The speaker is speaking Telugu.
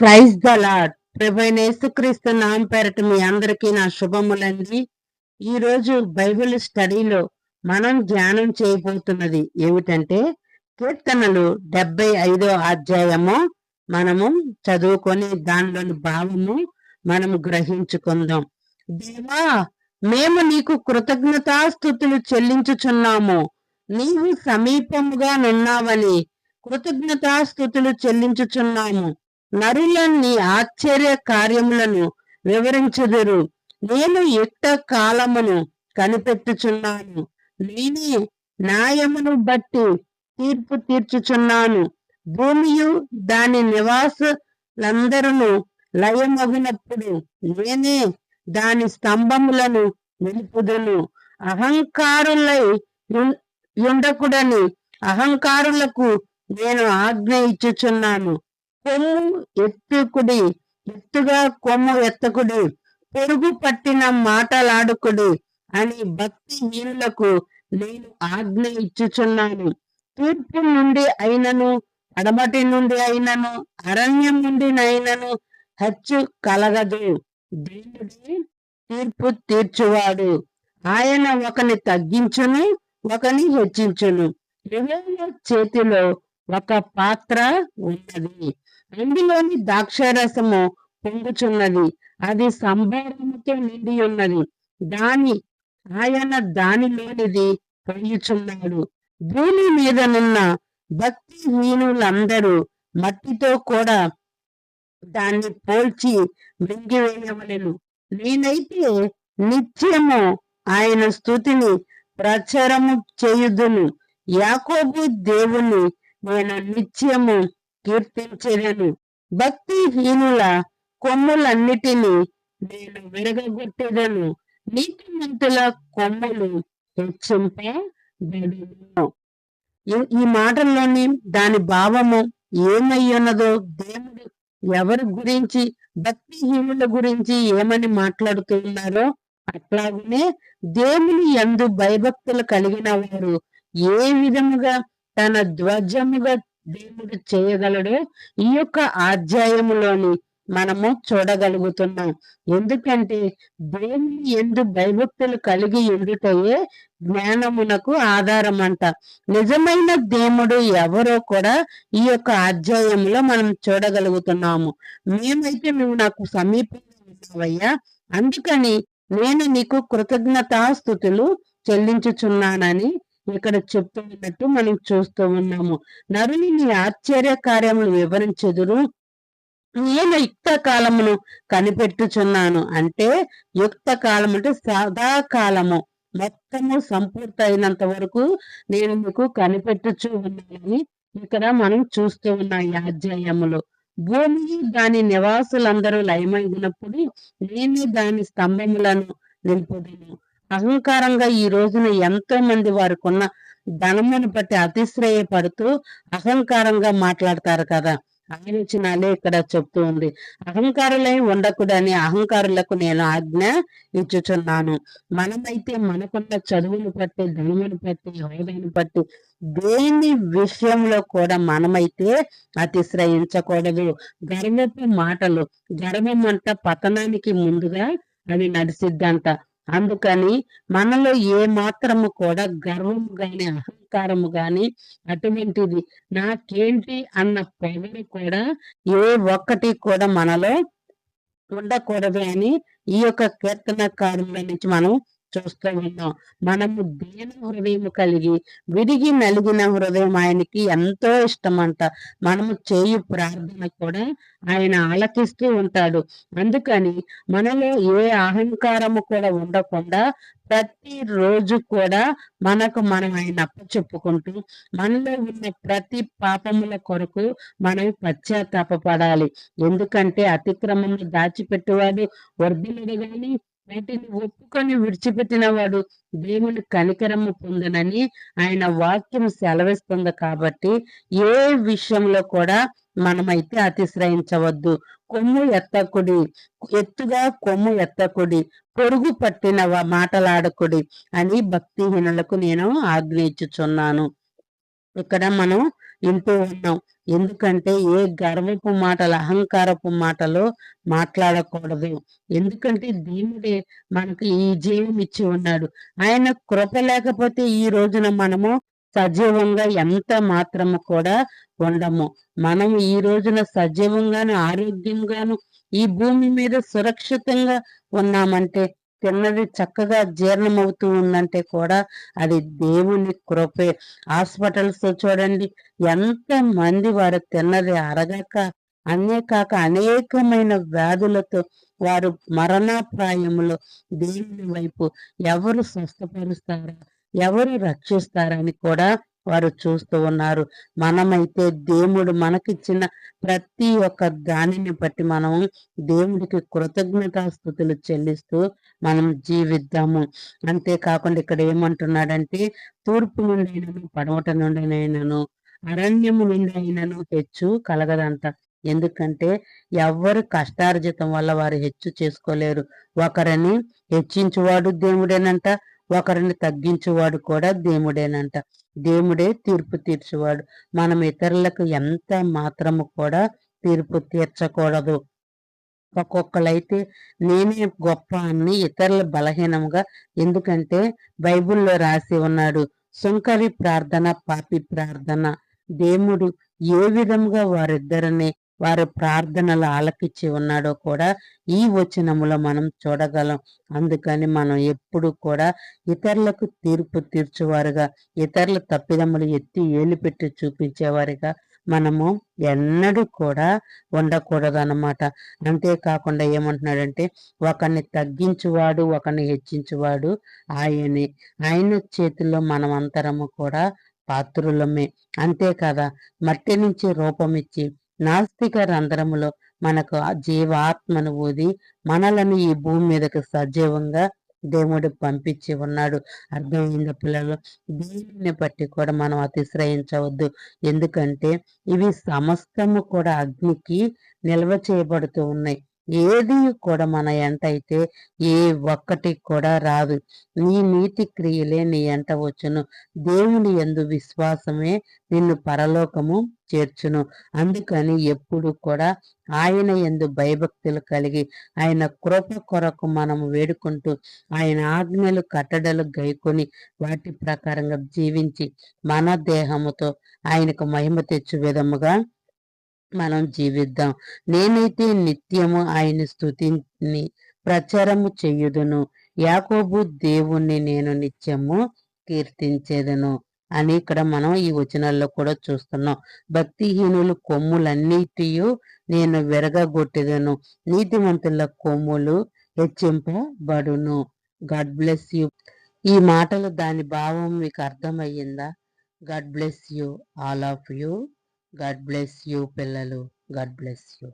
ప్రైజ్ ద లాడ్ ప్రభైన యేసుక్రీస్తు పేరట మీ అందరికీ నా శుభములండి. ఈరోజు బైబిల్ స్టడీలో మనం ధ్యానం చేయబోతున్నది ఏమిటంటే కీర్తనలు డెబ్బై ఐదో అధ్యాయము. మనము చదువుకొని దానిలోని భావము మనము గ్రహించుకుందాం. దేవా మేము నీకు కృతజ్ఞతాస్థుతులు చెల్లించుచున్నాము. నీవు సమీపముగా నున్నావని కృతజ్ఞతాస్థుతులు చెల్లించుచున్నాము. నరులన్ని ఆశ్చర్య కార్యములను వివరించుదురు. నేను యుక్త కాలమును కనిపెట్టుచున్నాను. నేనే న్యాయమును బట్టి తీర్పు తీర్చుచున్నాను. భూమియు దాని నివాసులందరూ లయమగినప్పుడు నేనే దాని స్తంభములను నిలుపుదును. అహంకారులై ఉండకుడని అహంకారులకు నేను ఆజ్ఞ ఇచ్చుచున్నాను. కొమ్ము ఎత్తుకుడి ఎత్తుగా కొమ్ము ఎత్తకుడి పొరుగు పట్టిన మాటలాడుకుడి అని భక్తి వీరులకు నేను ఆజ్ఞ ఇచ్చుచున్నాను. తూర్పు నుండి అయినను అడమటి నుండి అయినను అరణ్యం నుండి అయినను హచ్చు కలగదు. దేవుడే తీర్పు తీర్చువాడు. ఆయన ఒకని తగ్గించును ఒకని హెచ్చించును. చేతిలో ఒక పాత్ర ఉన్నది. అందులోని ద్రాక్షారసము పొంగుచున్నది. అది సంభారముతో నిండి ఉన్నది దాని ఆయన దానిలోనిది పొంగుచున్నాడు. భూమి మీదనున్న భక్తిహీనులందరూ మట్టితో కూడా దాన్ని పోల్చి మింగివేయవలను. నేనైతే నిత్యము ఆయన స్థుతిని ప్రచారము చేయుదును. యాకోబు దేవుని నేను నిత్యము కీర్తించలేను భక్తిహీనుల కొమ్ములన్నిటినీ నేను విరగొట్టేదను నీతిమంతుల కొమ్ములు హెచ్చింపబడును ఈ మాటల్లోని దాని భావము ఏమయ్యున్నదో దేవుడు ఎవరి గురించి భక్తిహీనుల గురించి ఏమని మాట్లాడుతున్నారో అట్లాగనే దేవుని ఎందు భయభక్తులు కలిగిన వారు ఏ విధముగా తన ధ్వజముగా దేవుడు చేయగలడు. ఈ యొక్క అధ్యాయములోని మనము చూడగలుగుతున్నాం. ఎందుకంటే దేవుని ఎందు భయభక్తులు కలిగి ఉండుటయే జ్ఞానమునకు ఆధారం అంట నిజమైన దేవుడు ఎవరో కూడా ఈ యొక్క అధ్యాయంలో మనం చూడగలుగుతున్నాము. మేమైతే నువ్వు నాకు సమీపంగా ఉన్నావయ్యా అందుకని నేను నీకు కృతజ్ఞతాస్థుతులు చెల్లించుచున్నానని ఇక్కడ చెప్తూ ఉన్నట్టు మనం చూస్తూ ఉన్నాము. నరుని నీ ఆశ్చర్య కార్యములు వివరించెదురు. నేను యుక్త కాలమును కనిపెట్టుచున్నాను. అంటే యుక్త కాలం అంటే సదాకాలము మొత్తము సంపూర్తి అయినంత వరకు నేను మీకు కనిపెట్టుచు ఉన్నానని ఇక్కడ మనం చూస్తూ ఉన్నాం ఈ అధ్యాయములో. భూమి దాని నివాసులందరూ లయమైనప్పుడు నేను దాని స్తంభములను నిలుపుదను. అహంకారంగా ఈ రోజున ఎంతో మంది వారికున్న ధనమును బట్టి అతిశ్రయపడుతూ అహంకారంగా మాట్లాడతారు కదా. ఆలోచనలే ఇక్కడ చెప్తూ ఉంది. అహంకారులై ఉండకూడని అహంకారులకు నేను ఆజ్ఞ ఇచ్చుచున్నాను. మనమైతే మనకున్న చదువును బట్టి ధనమును బట్టి హోదాను బట్టి దేని విషయంలో కూడా మనమైతే అతిశ్రయించకూడదు. గర్వపు మాటలు గర్వం అంట పతనానికి ముందుగా అది నడిసిద్దంట. అందుకని మనలో ఏ మాత్రము కూడా గర్వము గాని అహంకారము గాని అటువంటిది నాకేంటి అన్న పొగరు కూడా ఏ ఒక్కటి కూడా మనలో ఉండకూడదు అని ఈ యొక్క కీర్తనకారుల నుంచి మనం చూస్తూ ఉన్నాం మనము దీన హృదయం కలిగి విరిగి నలిగిన హృదయం ఆయనకి ఎంతో ఇష్టం అంట మనము చేయు ప్రార్థన కూడా ఆయన ఆలకిస్తూ ఉంటాడు. అందుకని మనలో ఏ అహంకారము కూడా ఉండకుండా ప్రతి రోజు కూడా మనకు మనం ఆయన అప్పచెప్పుకుంటూ మనలో ఉన్న ప్రతి పాపముల కొరకు మనం పశ్చాత్తాపడాలి ఎందుకంటే అతిక్రమము దాచిపెట్టేవాడు వర్ధిల్లుడు గాని వీటిని ఒప్పుకొని విడిచిపెట్టిన వాడు దేవుని కనికరము పొందనని ఆయన వాక్యం సెలవిస్తుంది కాబట్టి ఏ విషయంలో కూడా మనమైతే అతిశ్రయించవద్దు. కొమ్ము ఎత్తకుడి ఎత్తుగా కొమ్ము ఎత్తకుడి పొరుగు పట్టిన మాటలాడకుడి అని భక్తిహీనులకు నేను ఆజ్ఞయించుచున్నాను ఇక్కడ మనం వింటూ ఉన్నాం ఎందుకంటే ఏ గర్వపు మాటలు అహంకారపు మాటలు మాట్లాడకూడదు. ఎందుకంటే దేవుడే మనకు ఈ జీవం ఇచ్చి ఉన్నాడు. ఆయన కృప లేకపోతే ఈ రోజున మనము సజీవంగా ఎంత మాత్రము కూడా ఉండము. మనం ఈ రోజున సజీవంగాను ఆరోగ్యంగాను ఈ భూమి మీద సురక్షితంగా ఉన్నామంటే తిన్నది చక్కగా జీర్ణమవుతూ ఉందంటే కూడా అది దేవుని కృపే. హాస్పిటల్స్ చూడండి ఎంత మంది వారు తిన్నది అరగక కాక అనేకమైన వ్యాధులతో వారు మరణాప్రాయంలో దేవుని వైపు ఎవరు స్వస్థపరుస్తారా ఎవరు రక్షిస్తారని కూడా వారు చూస్తూ ఉన్నారు. మనమైతే దేవుడు మనకిచ్చిన ప్రతి ఒక్క దానిని బట్టి మనం దేవుడికి కృతజ్ఞతాస్థుతులు చెల్లిస్తూ మనం జీవిద్దాము. అంతేకాకుండా ఇక్కడ ఏమంటున్నాడంటే తూర్పు నుండి అయినను పడవట నుండి అయినను అరణ్యము నుండి అయినను హెచ్చు కలగదంట. ఎందుకంటే ఎవరు కష్టార్జితం వల్ల వారు హెచ్చు చేసుకోలేరు. ఒకరిని హెచ్చించువాడు దేవుడేనంట ఒకరిని తగ్గించువాడు కూడా దేవుడేనంట. దేవుడే తీర్పు తీర్చేవాడు. మనం ఇతరులకు ఎంత మాత్రము కూడా తీర్పు తీర్చకూడదు. ఒక్కొక్కలైతే నేనే గొప్ప అని ఇతరుల బలహీనంగా ఎందుకంటే బైబిల్లో రాసి ఉన్నాడు సుంకరి ప్రార్థన పాపి ప్రార్థన. దేవుడు ఏ విధంగా వారిద్దరిని వారి ప్రార్థనలు ఆలకించి ఉన్నాడో కూడా ఈ వచనములో మనం చూడగలం. అందుకని మనం ఎప్పుడు కూడా ఇతరులకు తీర్పు తీర్చువారుగా ఇతరుల తప్పిదములు ఎత్తి ఏలిపెట్టి చూపించేవారుగా చూపించేవారిగా మనము ఎన్నడూ కూడా ఉండకూడదు అన్నమాట అంతేకాకుండా ఏమంటున్నాడంటే ఒకరిని తగ్గించువాడు ఒకరిని హెచ్చించువాడు ఆయనే. ఆయన చేతిలో మనం అంతరము కూడా పాత్రులమే. అంతేకాదా మట్టి నుంచి రూపమిచ్చి నాస్తిక రంధ్రములో మనకు జీవాత్మను ఊది మనలను ఈ భూమి మీదకు సజీవంగా దేవుడు పంపించి ఉన్నాడు. అర్థమైంది పిల్లలు? దీనిని బట్టి కూడా మనం అతిశ్రయించవద్దు. ఎందుకంటే ఇవి సమస్తము కూడా అగ్నికి నిల్వ చేయబడుతూ ఉన్నాయి. ఏది కూడా మన ఎంట అయితే ఏ ఒక్కటి కూడా రాదు. నీ నీతి క్రియలే నీ ఎంట వచ్చును. దేవుని ఎందు విశ్వాసమే నిన్ను పరలోకము చేర్చును. అందుకని ఎప్పుడు కూడా ఆయన ఎందు భయభక్తులు కలిగి ఆయన కృప కొరకు మనం వేడుకుంటూ ఆయన ఆజ్ఞలు కట్టడలు గైకొని వాటి ప్రకారంగా జీవించి మన దేహముతో ఆయనకు మహిమ తెచ్చు విధముగా మనం జీవిద్దాం. నేనైతే నిత్యము ఆయన స్థుతిని ప్రచారము చెయ్యుదును యాకోబు దేవుణ్ణి నేను నిత్యము కీర్తించేదను అని ఇక్కడ మనం ఈ వచనాల్లో కూడా చూస్తున్నాం. భక్తిహీనులు కొమ్ములన్నిటియు నేను విరగగొట్టేదను. నీతిమంతుల కొమ్ములు హెచ్చింపబడును. God bless you. ఈ మాటలు దాని భావం మీకు అర్థమయ్యిందా? God bless you all of you. God bless you పిల్లలు. God bless you